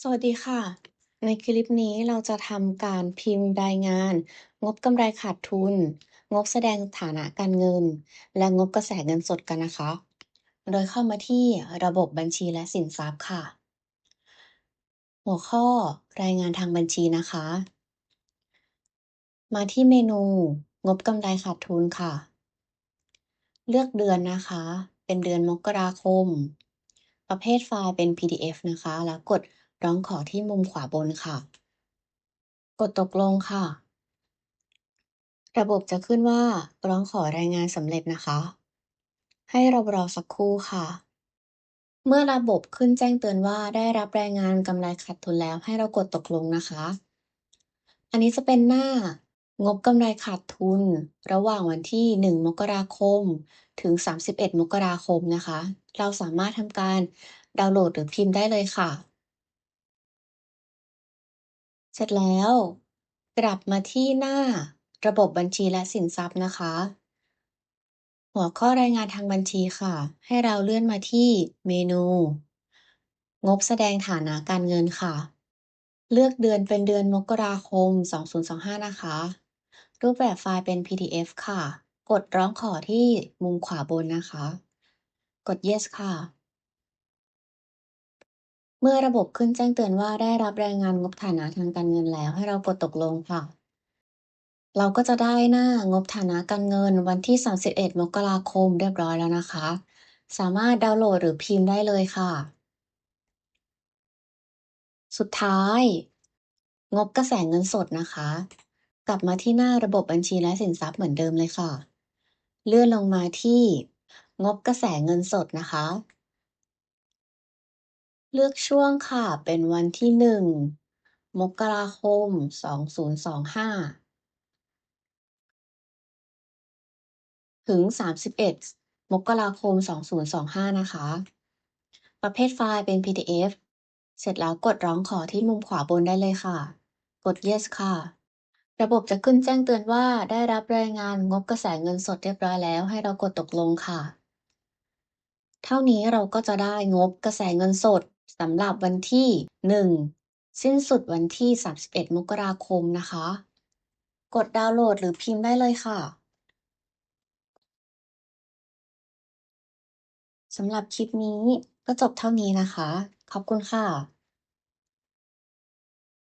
สวัสดีค่ะ ในคลิปนี้เราจะทำการพิมพ์รายงาน งบกำไรขาดทุน งบแสดงฐานะการเงิน และงบกระแสเงินสดกันนะคะ โดยเข้ามาที่ระบบบัญชีและสินทรัพย์ค่ะ หัวข้อรายงานทางบัญชีนะคะ มาที่เมนู งบกำไรขาดทุนค่ะ เลือกเดือนนะคะ เป็นเดือนมกราคม ประเภทไฟล์เป็น PDF นะคะ แล้วกด ร้องขอที่มุมขวาบนค่ะ กดตกลงค่ะ ระบบจะขึ้นว่าร้องขอรายงานสำเร็จนะคะ ให้เรารอสักครู่ค่ะ เมื่อระบบขึ้นแจ้งเตือนว่าได้รับรายงานกำไรขาดทุนแล้ว ให้เรากดตกลงนะคะ อันนี้จะเป็นหน้างบกำไรขาดทุน ระหว่างวันที่ 1 มกราคม ถึง 31 มกราคมนะคะ เราสามารถทำการดาวน์โหลดหรือพิมพ์ได้เลยค่ะ เสร็จแล้ว กลับมาที่หน้าระบบบัญชีและสินทรัพย์นะคะ หัวข้อรายงานทางบัญชีค่ะ ให้เราเลื่อนมาที่เมนู งบแสดงฐานะการเงินค่ะ เลือกเดือนเป็นเดือนมกราคม 2025 นะคะ รูปแบบไฟล์เป็น PDF ค่ะ กดร้องขอที่มุมขวาบนนะคะ กด yes ค่ะ เมื่อระบบขึ้นแจ้งเตือนว่าได้รับรายงานงบฐานะทางการเงินแล้ว ให้เรากดตกลงค่ะ เราก็จะได้หน้างบฐานะการเงินวันที่ 31 มกราคมเรียบร้อยแล้วนะคะ สามารถดาวน์โหลดหรือพิมพ์ได้เลยค่ะ สุดท้าย งบกระแสเงินสดนะคะ กลับมาที่หน้าระบบบัญชีและสินทรัพย์เหมือนเดิมเลยค่ะ เลื่อนลงมาที่ งบกระแสเงินสดนะคะ เลือกช่วงค่ะ เป็นวันที่1มกราคม2025ถึง31มสิบเอ็ด มกราคม2025นะคะ ประเภทไฟล์เป็น PDF เสร็จแล้วกดร้องขอที่มุมขวาบนได้เลยค่ะ กด yes ค่ะ ระบบจะขึ้นแจ้งเตือนว่าได้รับรายงานงบกระแสเงินสดเรียบร้อยแล้ว ให้เรากดตกลงค่ะ เท่านี้เราก็จะได้งบกระแสเงินสด สำหรับวันที่ 1 สิ้นสุดวันที่ 31 มกราคมนะคะ กดดาวน์โหลดหรือพิมพ์ได้เลยค่ะสำหรับคลิปนี้ก็จบเท่านี้นะคะ ขอบคุณค่ะ